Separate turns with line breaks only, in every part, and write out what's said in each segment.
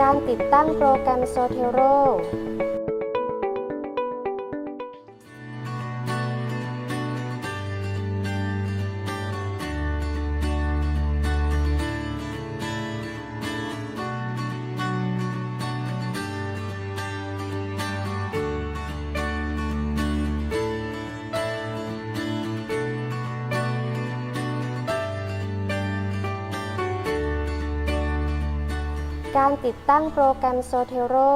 การติดตั้งโปรแกรม Zotero การติดตั้งโปรแกรม Zotero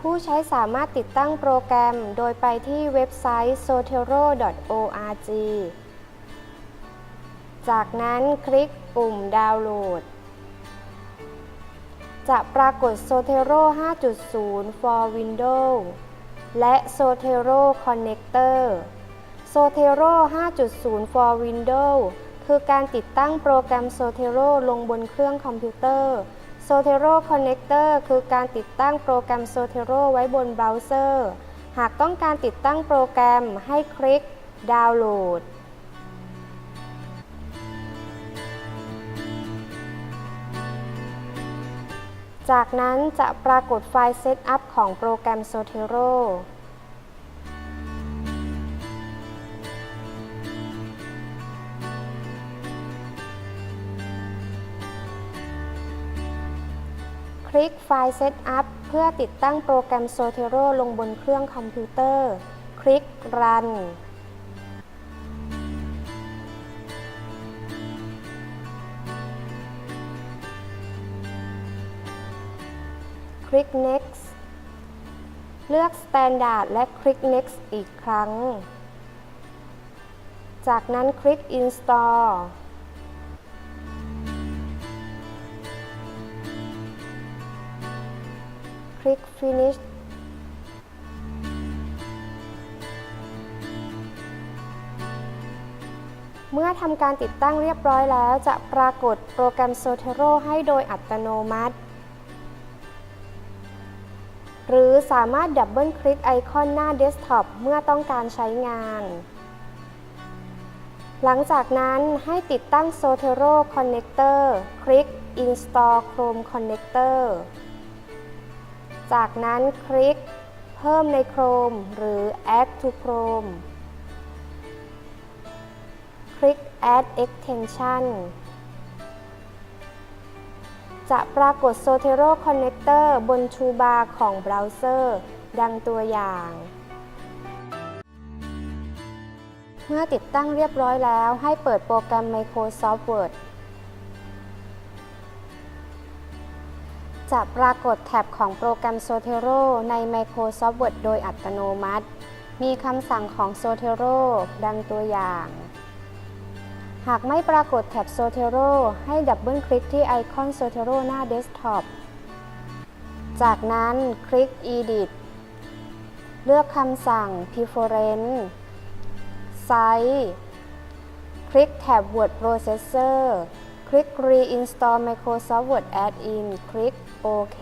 ผู้ใช้สามารถติดตั้งโปรแกรมโดยไปที่เว็บไซต์ zotero.org จากนั้นคลิกปุ่มดาวน์โหลด จะปรากฏ Zotero 5.0 for Windows และ Zotero Connector Zotero 5.0 for Windows คือการติดตั้งโปรแกรม Zotero ลงบนเครื่องคอมพิวเตอร์ Zotero Connector คือการติดตั้งโปรแกรม Zotero ไว้บนเบราว์เซอร์ หากต้องการติดตั้งโปรแกรมให้คลิกดาวน์โหลด จากนั้นจะปรากฏไฟล์เซตอัพของโปรแกรม Zotero คลิกไฟล์ Setup เพื่อติดตั้งโปรแกรม Zotero ลงบนเครื่องคอมพิวเตอร์ คลิก Run คลิก Next เลือก Standard และคลิก Next อีกครั้ง จากนั้นคลิก Install คลิก Finish เมื่อทำการติดตั้งเรียบร้อยแล้ว จะปรากฏโปรแกรม Zotero ให้โดยอัตโนมัติ หรือสามารถดับเบิลคลิกไอคอนหน้าเดสก์ท็อปเมื่อต้องการใช้งาน หลังจากนั้นให้ติดตั้ง Zotero Connector คลิก Install Chrome Connector จากนั้นคลิกเพิ่มใน Chrome หรือ Add to Chrome คลิก Add Extension จะปรากฏ Zotero Connector บนชูบาร์ของเบราว์เซอร์ ดังตัวอย่าง เมื่อติดตั้งเรียบร้อยแล้วให้เปิดโปรแกรม Microsoft Word จะปรากฏแท็บของโปรแกรม Zotero ใน Microsoft Word โดยอัตโนมัติ มีคำสั่งของ Zotero ดังตัวอย่าง หากไม่ปรากฏแท็บ Zotero ให้ดับเบิลคลิกที่ไอคอน Zotero หน้าเดสก์ท็อปจากนั้นคลิก Edit เลือกคำสั่ง Preference Size คลิกแท็บ Word Processor คลิก Reinstall Microsoft Word Add-in คลิกโอเค